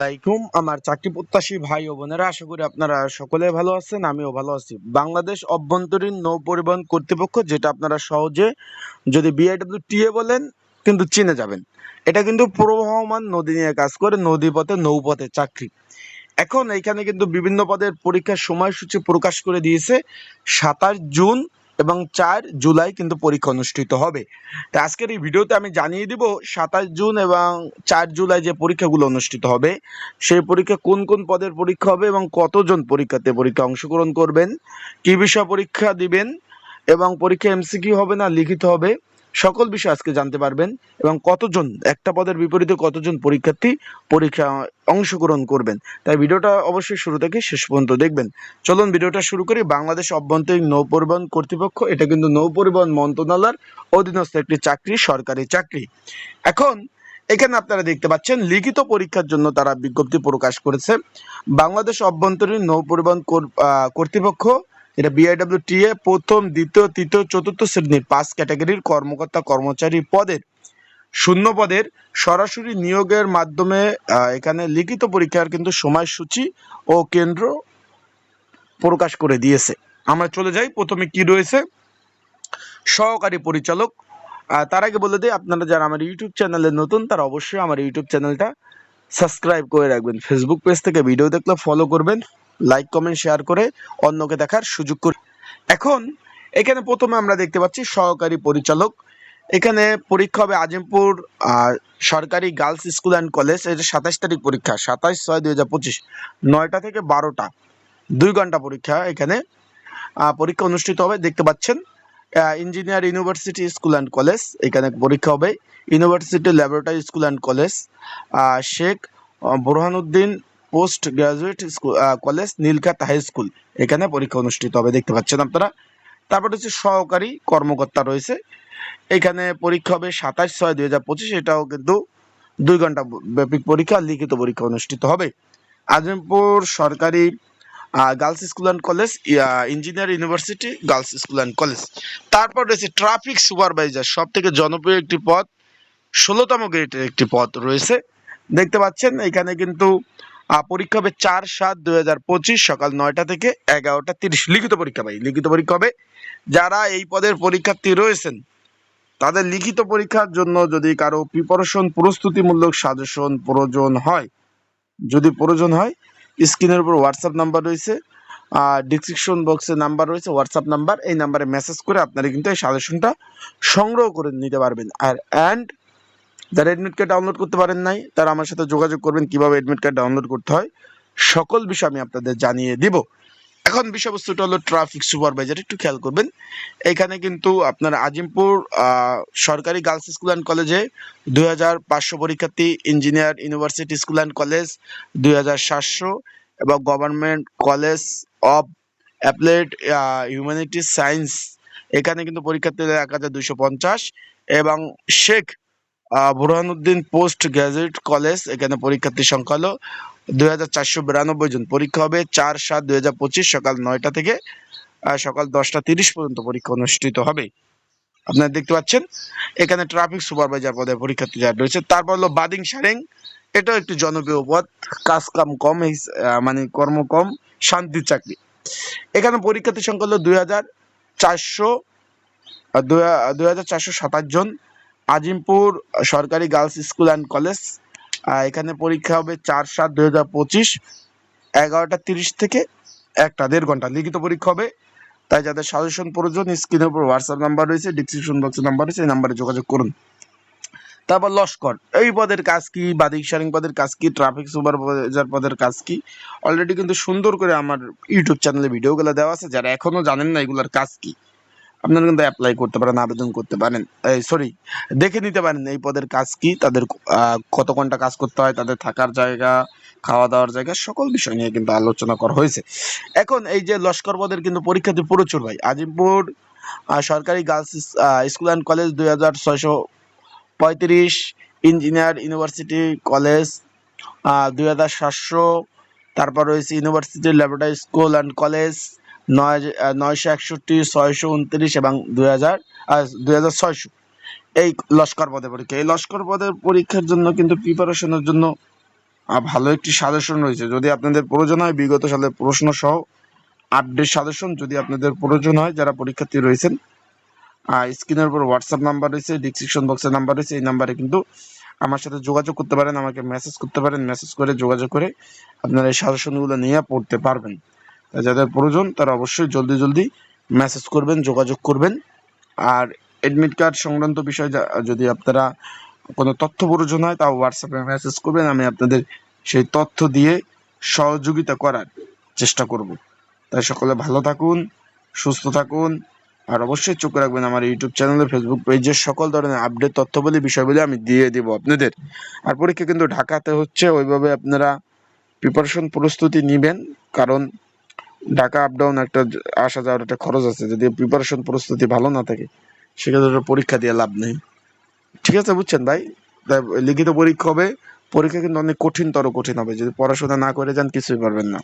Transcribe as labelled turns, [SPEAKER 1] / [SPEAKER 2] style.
[SPEAKER 1] আলাইকুম। আমার চাকরি প্রত্যাশী ভাই ও বোনেরা, আশা করি আপনারা সকলে ভালো আছেন, আমিও ভালো আছি। বাংলাদেশ অভ্যন্তরীণ নৌ পরিবহন কর্তৃপক্ষ, যেটা আপনারা সহজে যদি বিআইডব্লিউ টিএ বলেন, কিন্তু চিনে যাবেন। এটা কিন্তু প্রবহমান নদী নিয়ে কাজ করে নদী পথে নৌপথে চাকরি। এখন এইখানে কিন্তু বিভিন্ন পদের পরীক্ষার সময়সূচি প্রকাশ করে দিয়েছে সাতাশ জুন এবং চার জুলাই কিন্তু পরীক্ষা অনুষ্ঠিত হবে। তা আজকের এই ভিডিওতে আমি জানিয়ে দিব সাতাশ জুন এবং চার জুলাই যে পরীক্ষাগুলো অনুষ্ঠিত হবে, সেই পরীক্ষা কোন কোন পদের পরীক্ষা হবে এবং কতজন পরীক্ষাতে পরীক্ষা অংশগ্রহণ করবেন, কী বিষয় পরীক্ষা দিবেন এবং পরীক্ষা এমসিকিউ হবে না, লিখিত হবে। সকল বিষয় আজকে জানতে পারবেন এবং কতজন, একটা পদের বিপরীতে কতজন পরীক্ষার্থী পরীক্ষা অংশগ্রহণ করবেন। তাই ভিডিওটা অবশ্যই শুরু থেকে শেষ পর্যন্ত দেখবেন। চলুন ভিডিওটা শুরু করি। বাংলাদেশ অভ্যন্তরীণ নৌ পরিবহন কর্তৃপক্ষ, এটা কিন্তু নৌ পরিবহন মন্ত্রণালয়ের অধীনস্থ একটি চাকরি, সরকারি চাকরি। এখন এখানে আপনারা দেখতে পাচ্ছেন, লিখিত পরীক্ষার জন্য তারা বিজ্ঞপ্তি প্রকাশ করেছে। বাংলাদেশ অভ্যন্তরীণ নৌ পরিবহন কর- কর্তৃপক্ষ এটা বিআইডব্লিউ টিএ প্রথম, দ্বিতীয়, তৃতীয়, চতুর্থ শ্রেণির পাঁচ ক্যাটাগরির কর্মকর্তা, কর্মচারী পদের। শূন্য পদের সরাসরি নিয়োগের মাধ্যমে এখানে লিখিত পরীক্ষার কিন্তু সময়সূচি ও কেন্দ্র প্রকাশ করে দিয়েছে। আমরা চলে যাই। প্রথমে কি রয়েছে? সহকারী পরিচালক। তার আগে বলে দিই, আপনারা যারা আমার ইউটিউব চ্যানেলে নতুন, তারা অবশ্যই আমার ইউটিউব চ্যানেলটা সাবস্ক্রাইব করে রাখবেন। ফেসবুক পেজ থেকে ভিডিও দেখলে ফলো করবেন। লাইক কমেন্ট শেয়ার করে অন্যকে দেখার সুযোগ করে। এখন এখানে প্রথমে আমরা দেখতে পাচ্ছি সহকারী পরিচালক। এখানে পরীক্ষা হবে আজিমপুর সরকারি গার্লস স্কুল অ্যান্ড কলেজ, এটা সাতাশ তারিখ পরীক্ষা, সাতাশ ছয় দুই হাজার পঁচিশ, নয়টা থেকে বারোটা, দুই ঘণ্টা পরীক্ষা এখানে। পরীক্ষা অনুষ্ঠিত হবে, দেখতে পাচ্ছেন engineer university school and college এখানে পরীক্ষা হবে। University laboratory school and college Sheikh Borhanuddin post graduate school college Nilkhet high school. এখানে পরীক্ষা অনুষ্ঠিত হবে, দেখতে পাচ্ছেন আপনারা। তারপর হচ্ছে সহকারী কর্মকর্তা রয়েছে। এখানে পরীক্ষা হবে সাতাশ ছয় দুই হাজার পঁচিশ। এটাও কিন্তু দুই ঘণ্টা ব্যাপী পরীক্ষা, লিখিত পরীক্ষা অনুষ্ঠিত হবে। আজিমপুর সরকারি girls school and college engineer university girls school and college. তারপর রয়েছে ট্রাফিক সুপারভাইজার সব থেকে জনপ্রিয় একটি পদ, ষোলোতম গ্রেডের একটি পদ রয়েছে। দেখতে পাচ্ছেন, এখানে কিন্তু পরীক্ষা হবে চার সাত দুই হাজার পঁচিশ সকাল নয়টা থেকে এগারোটা তিরিশ। লিখিত পরীক্ষা ভাই, লিখিত পরীক্ষা হবে। যারা এই পদের পরীক্ষার্থী রয়েছেন, তাদের লিখিত পরীক্ষার জন্য যদি কারও প্রিপারেশন প্রস্তুতিমূলক সাজেশন প্রয়োজন হয়, যদি প্রয়োজন হয়, স্ক্রিনের উপর হোয়াটসঅ্যাপ নাম্বার রয়েছে, আর ডিসক্রিপশন বক্সে নাম্বার রয়েছে হোয়াটসঅ্যাপ নাম্বার এই নাম্বারে মেসেজ করে আপনারা কিন্তু এই সাজেশনটা সংগ্রহ করে নিতে পারবেন। আর অ্যান্ড যারা এডমিট কার্ড ডাউনলোড করতে পারেন নাই, তারা আমার সাথে যোগাযোগ করবেন কীভাবে এডমিট কার্ড ডাউনলোড করতে হয়। সকল বিষয় আমি আপনাদের জানিয়ে দিব। এখন বিষয়বস্তুটা হলো ট্রাফিক সুপারভাইজার একটু খেয়াল করবেন। এখানে কিন্তু আপনার আজিমপুর সরকারি গার্লস স্কুল অ্যান্ড কলেজে দুই হাজার পাঁচশো পরীক্ষার্থী engineer university school and college দুই হাজার সাতশো এবং government college of applied humanities science এখানে কিন্তু পরীক্ষার্থীদের এক হাজার দুইশো পঞ্চাশ এবং Sheikh Burhanuddin post graduate college, এখানে পরীক্ষার্থীর সংখ্যা হলো দুই হাজার চারশো বিরানব্বই জন। পরীক্ষা হবে চার সাত দুই সকাল নয়টা থেকে সকাল দশটা তিরিশ পর্যন্ত পরীক্ষা অনুষ্ঠিত হবে। আপনারা দেখতে পাচ্ছেন, এখানে ট্রাফিক সুপারভাইজার পদে পরীক্ষার্থী যারা রয়েছে, তারপর হলো বাদিং সারেং, এটাও একটি জনপ্রিয় পদ। কাজ কাম কম মানে কর্ম কম, শান্তির চাকরি। এখানে পরীক্ষার্থী সংখ্যা হলো দুই হাজার চারশো দুই হাজার চারশো সাতাশ জন। আজিমপুর সরকারি গার্লস স্কুল অ্যান্ড কলেজ এখানে পরীক্ষা হবে চার সাত দুই হাজার পঁচিশ, এগারোটা তিরিশ থেকে একটা দেড় ঘণ্টা। লিখিত পরীক্ষা হবে, তাই যাদের সাজেশন প্রয়োজন স্ক্রিনের উপর হোয়াটসঅ্যাপ নাম্বার রয়েছে ডিসক্রিপশন বক্সের নাম্বার রয়েছে, এই নাম্বারে যোগাযোগ করুন। তারপর লস্কর, এই পদের কাজ কি, বাদিক শারিং পদের কাজ কি ট্রাফিক সুপারভাইজার পদের কাজ কি? অলরেডি কিন্তু সুন্দর করে আমার ইউটিউব চ্যানেলে ভিডিওগুলো দেওয়া আছে, যারা এখনও জানেন না এগুলোর কাজ কি। আপনারা কিন্তু অ্যাপ্লাই করতে পারেন, আবেদন করতে পারেন। সরি দেখে নিতে পারেন এই পদের কাজ কি, তাদের কত ঘণ্টা কাজ করতে হয়, তাদের থাকার জায়গা খাওয়া দাওয়ার জায়গা, সকল বিষয় নিয়ে কিন্তু আলোচনা করা হয়েছে। এখন এই যে লস্কর পদের কিন্তু পরীক্ষার্থী প্রচুর ভাই, আজিমপুর সরকারি গার্লস স্কুল অ্যান্ড কলেজ দুই হাজার ছয়শো পঁয়ত্রিশ, ইঞ্জিনিয়ার ইউনিভার্সিটি কলেজ দুই হাজার সাতশো, তারপর রয়েছে university laboratory school and college নয় নয়শো একষট্টি, ছয়শো উনত্রিশ এবং দুই হাজার দুই হাজার ছয়শো। এই লস্কর পদের পরীক্ষা। এই লস্কর পদের পরীক্ষার জন্য কিন্তু প্রিপারেশনের জন্য ভালো একটি সাজেশন রয়েছে। যদি আপনাদের প্রয়োজন হয়, বিগত সালের প্রশ্ন সহ আপডেট সাজেশন যদি আপনাদের প্রয়োজন হয়, যারা পরীক্ষার্থী রয়েছেন স্ক্রিনের উপর হোয়াটসঅ্যাপ নাম্বার রয়েছে ডিসক্রিপশন বক্সের নাম্বার রয়েছে, এই নাম্বারে কিন্তু আমার সাথে যোগাযোগ করতে পারেন, আমাকে মেসেজ করতে পারেন মেসেজ করে যোগাযোগ করে আপনারা এই সাজেশনগুলো নিয়ে পড়তে পারবেন। যাদের প্রয়োজন, তারা অবশ্যই জলদি জলদি মেসেজ করবেন, যোগাযোগ করবেন। আর এডমিট কার্ড সংক্রান্ত বিষয়ে যদি আপনারা কোনো তথ্য প্রয়োজন হয়, তাও হোয়াটসঅ্যাপে মেসেজ করবেন। আমি আপনাদের সেই তথ্য দিয়ে সহযোগিতা করার চেষ্টা করব। তাই সকলে ভালো থাকুন, সুস্থ থাকুন, আর অবশ্যই চোখ রাখবেন আমার ইউটিউব চ্যানেলে ফেসবুক পেজে সকল ধরনের আপডেট তথ্যবলী বিষয়গুলি আমি দিয়ে দিব আপনাদের। আর পরীক্ষা কিন্তু ঢাকাতে হচ্ছে, ওইভাবে আপনারা প্রিপারেশন প্রস্তুতি নেবেন। কারণ ঢাকা আপ ডাউন একটা আসা যাওয়ার একটা খরচ আছে। যদি প্রিপারেশন প্রস্তুতি ভালো না থাকে, সেক্ষেত্রে পরীক্ষা দিয়ে লাভ নেই। ঠিক আছে, বুঝছেন ভাই? লিখিত পরীক্ষা হবে, পরীক্ষা কিন্তু অনেক কঠিনতর কঠিন হবে। যদি পড়াশোনা না করে যান, কিছুই পারবেন না।